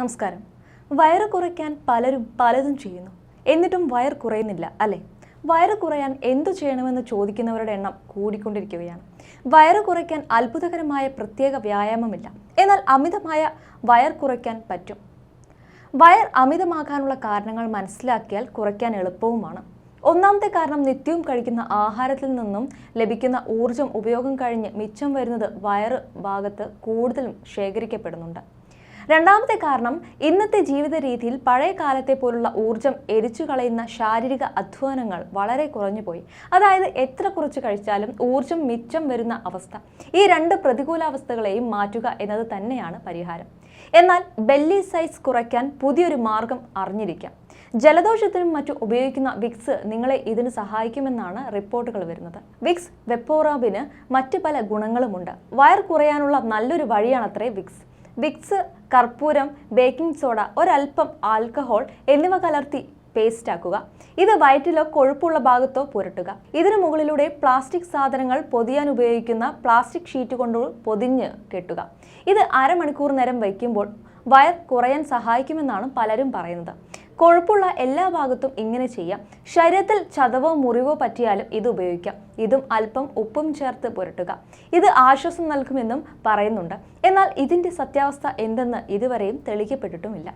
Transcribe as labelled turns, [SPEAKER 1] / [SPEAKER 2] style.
[SPEAKER 1] നമസ്കാരം. വയറ് കുറയ്ക്കാൻ പലരും പലതും ചെയ്യുന്നു. എന്നിട്ടും വയർ കുറയുന്നില്ല അല്ലേ? വയറ് കുറയാൻ എന്തു ചെയ്യണമെന്ന് ചോദിക്കുന്നവരുടെ എണ്ണം കൂടിക്കൊണ്ടിരിക്കുകയാണ്. വയറ് കുറയ്ക്കാൻ അത്ഭുതകരമായ പ്രത്യേക വ്യായാമമില്ല. എന്നാൽ അമിതമായ വയർ കുറയ്ക്കാൻ പറ്റും. വയർ അമിതമാകാനുള്ള കാരണങ്ങൾ മനസ്സിലാക്കിയാൽ കുറയ്ക്കാൻ എളുപ്പവുമാണ്. ഒന്നാമത്തെ കാരണം നിത്യവും കഴിക്കുന്ന ആഹാരത്തിൽ നിന്നും ലഭിക്കുന്ന ഊർജം ഉപയോഗം കഴിഞ്ഞ് മിച്ചം വരുന്നത് വയറ് ഭാഗത്ത് കൂടുതലും ശേഖരിക്കപ്പെടുന്നുണ്ട്. രണ്ടാമത്തെ കാരണം ഇന്നത്തെ ജീവിത രീതിയിൽ പഴയ കാലത്തെ പോലുള്ള ഊർജം എരിച്ചു കളയുന്ന ശാരീരിക അധ്വാനങ്ങൾ വളരെ കുറഞ്ഞു പോയി. അതായത് എത്ര കുറച്ച് കഴിച്ചാലും ഊർജം മിച്ചം വരുന്ന അവസ്ഥ. ഈ രണ്ട് പ്രതികൂലാവസ്ഥകളെയും മാറ്റുക എന്നത് തന്നെയാണ് പരിഹാരം. എന്നാൽ ബെല്ലി സൈസ് കുറയ്ക്കാൻ പുതിയൊരു മാർഗം അറിഞ്ഞിരിക്കാം. ജലദോഷത്തിനും മറ്റും ഉപയോഗിക്കുന്ന വിക്സ് നിങ്ങളെ ഇതിന് സഹായിക്കുമെന്നാണ് റിപ്പോർട്ടുകൾ വരുന്നത്. വിക്സ് വെപ്പോറാബിന് മറ്റ് പല ഗുണങ്ങളുമുണ്ട്. വയർ കുറയാനുള്ള നല്ലൊരു വഴിയാണത്രേ വിക്സ്. വിക്സ് കർപ്പൂരം ബേക്കിംഗ് സോഡ ഒരൽപ്പം ആൽക്കഹോൾ എന്നിവ കലർത്തി പേസ്റ്റ് ആക്കുക. ഇത് വയറ്റിലോ കൊഴുപ്പുള്ള ഭാഗത്തോ പുരട്ടുക. ഇതിനു മുകളിലൂടെ പ്ലാസ്റ്റിക് സാധനങ്ങൾ പൊതിയാൻ ഉപയോഗിക്കുന്ന പ്ലാസ്റ്റിക് ഷീറ്റ് കൊണ്ട് പൊതിഞ്ഞ് കെട്ടുക. ഇത് അരമണിക്കൂർ നേരം വയ്ക്കുമ്പോൾ വയർ കുറയാൻ സഹായിക്കുമെന്നാണ് പലരും പറയുന്നത്. കൊഴുപ്പുള്ള എല്ലാ ഭാഗത്തും ഇങ്ങനെ ചെയ്യാം. ശരീരത്തിൽ ചതവോ മുറിവോ പറ്റിയാലും ഇത് ഉപയോഗിക്കാം. ഇതും അല്പം ഉപ്പും ചേർത്ത് പുരട്ടുക. ഇത് ആശ്വാസം നൽകുമെന്നും പറയുന്നുണ്ട്. എന്നാൽ ഇതിന്റെ സത്യാവസ്ഥ എന്തെന്ന് ഇതുവരെയും തെളിയിക്കപ്പെട്ടിട്ടുമില്ല